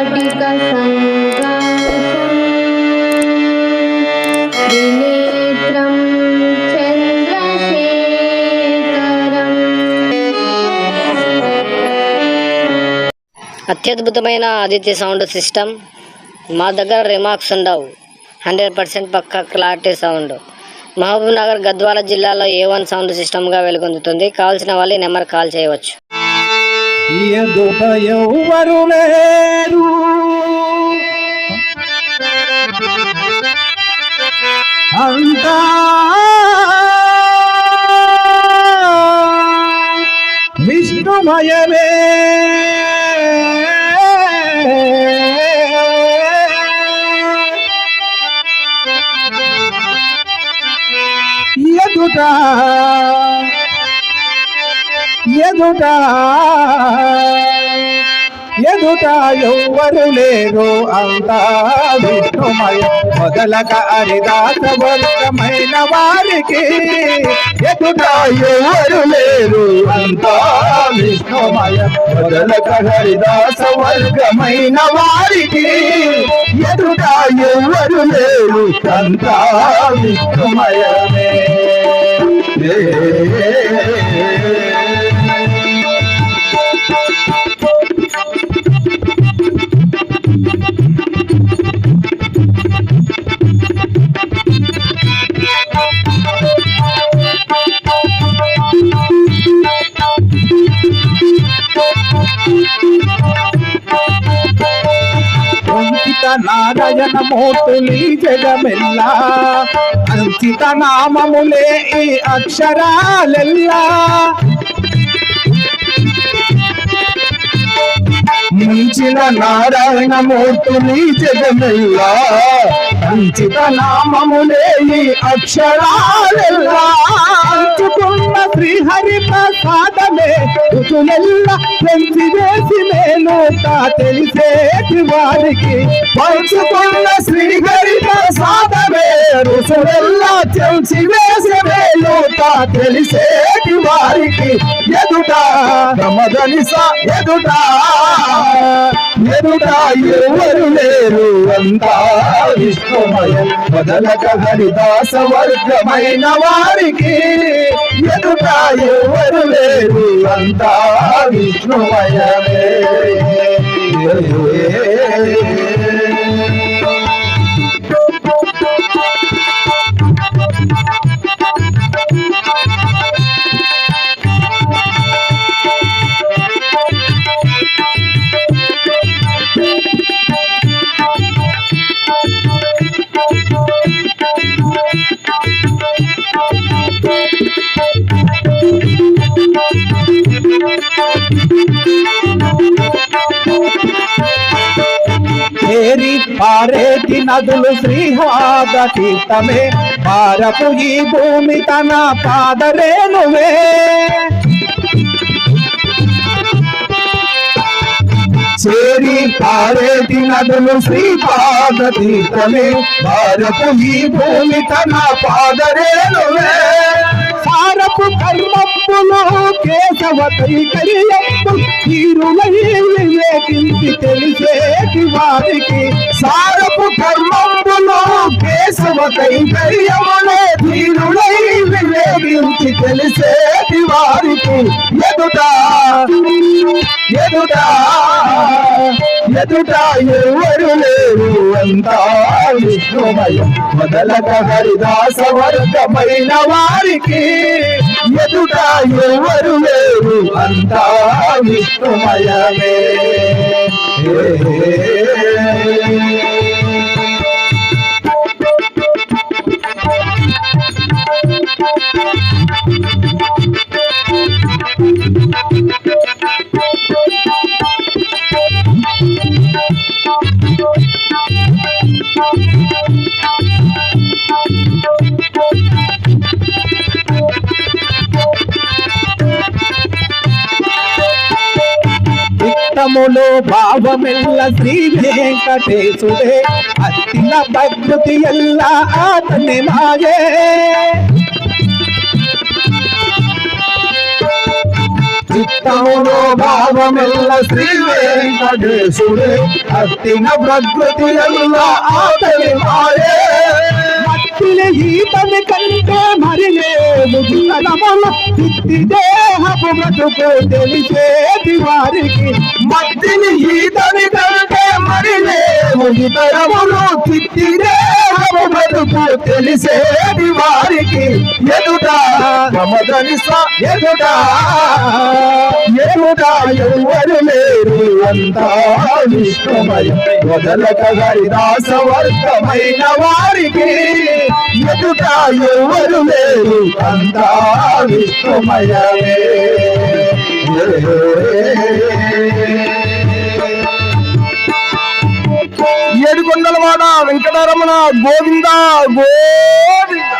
స్ఫటిక చంద్రశేఖరం. అత్యద్భుతమైన Aditya sound system. మా దగ్గర రిమార్క్స్ ఉండవు. హండ్రెడ్ పర్సెంట్ పక్క క్లారిటీ సౌండ్. మహబూబ్ నగర్ గద్వాల జిల్లాలో ఏ వన్ సౌండ్ సిస్టమ్గా వెలుగొందుతుంది? కావాల్సిన వాళ్ళు ఈ నెంబర్ కాల్ చేయవచ్చు. ఎదుట ఎవ్వరు లేరు. అంతా విష్ణుమయమే. ఎదుట ఎదుట ఎదుట ఎవ్వరు లేరు అంతా విష్ణుమయ. మొదలక హరిదాస వర్గమైన వారికి ఎదుట ఎవ్వరు లేరు అంతా విష్ణుమయ. మొదలక హరిదాస వర్గమైన వారికి ఎదుట ఎవ్వరు లేరు అంతా విష్ణుమయమే. నారాయణ మూర్తులి జగమెల్లా. అంకిత నామములే ఈ అక్షరాలెల్లా. మించిన నారాయణ మూర్తులి జగమెల్లా. అంకిత నామములే ఈ అక్షరాలెల్లా. అంచుకున్న శ్రీహరి ప్రసాదమే ఋతులెల్ల పెంచి వేసి నేను తా తెలిసేటి వారికి పంచుకున్న శ్రీహరి ప్రసాదమే ఋతులెల్ల చెల్చి వేసి నేను తా తెలిసేటి వారికి ఎదుట గమదనిస ఎదుట. ఎదుట ఎవరు లేరు అంతా విష్ణుమయం మొదలక హరిదాస వర్గమైన వారికి ఎదుట ఎవరు లేరు అంతా విష్ణుమయమే ఏరి పారేటి నదులు శ్రీహాద తీర్థమే పారపు ఈ భూమి తన పాదరేణువే చేరి పారేటి నదులు శ్రీపాద తీర్థమే భారపు ఈ భూమి తన పాదరేణువే సారపు కర్మప్పులు కేశవ తీరులై వివేకించి తెలిసేటి వారికి సారపు కర్మప్పులు కేశవ కైకర్యములే తీరులై వివేకించి తెలిసేటి వారికి ఎదుట ఎదుట ఎదుట ఎవరు లేరు? అంతా విష్ణుమయం మొదలక హరిదాస వర్గమైన వారికి ఎదుట ఎవరు లేరు అంతా విష్ణుమయమే Thank you. చిత్తములో భావమెల్ల శ్రీ వెంకటేశుడే. అత్తిన భక్తి ఎల్ల ఆతని మాయే. చిత్తములో భావమెల్ల శ్రీ వెంకటేశుడే. అత్తిన ప్రకృతి ఎల్ల ఆతని మాయే. మట్టిని కంటే మరి లేదు జీవనముల చిత్తి దేహపు బ్రతుకు తెలిసేది వారికి. మట్టిని ఈతని కంటే మరి లేవు ఇతరములు చిత్తి దేహపు బ్రతుకు తెలిసేది వారికి. ఎదుట ఎదుట? ఎదుట ఎవరు లేరు అంతా విష్ణుమయ వదలక హరిదాస వర్గమైన వారికి ఎదుట ఎవరు లేరు అంతా విష్ణుమయమే. ఏడుకొండలవాడ వెంకటరమణ గోవింద గోవింద.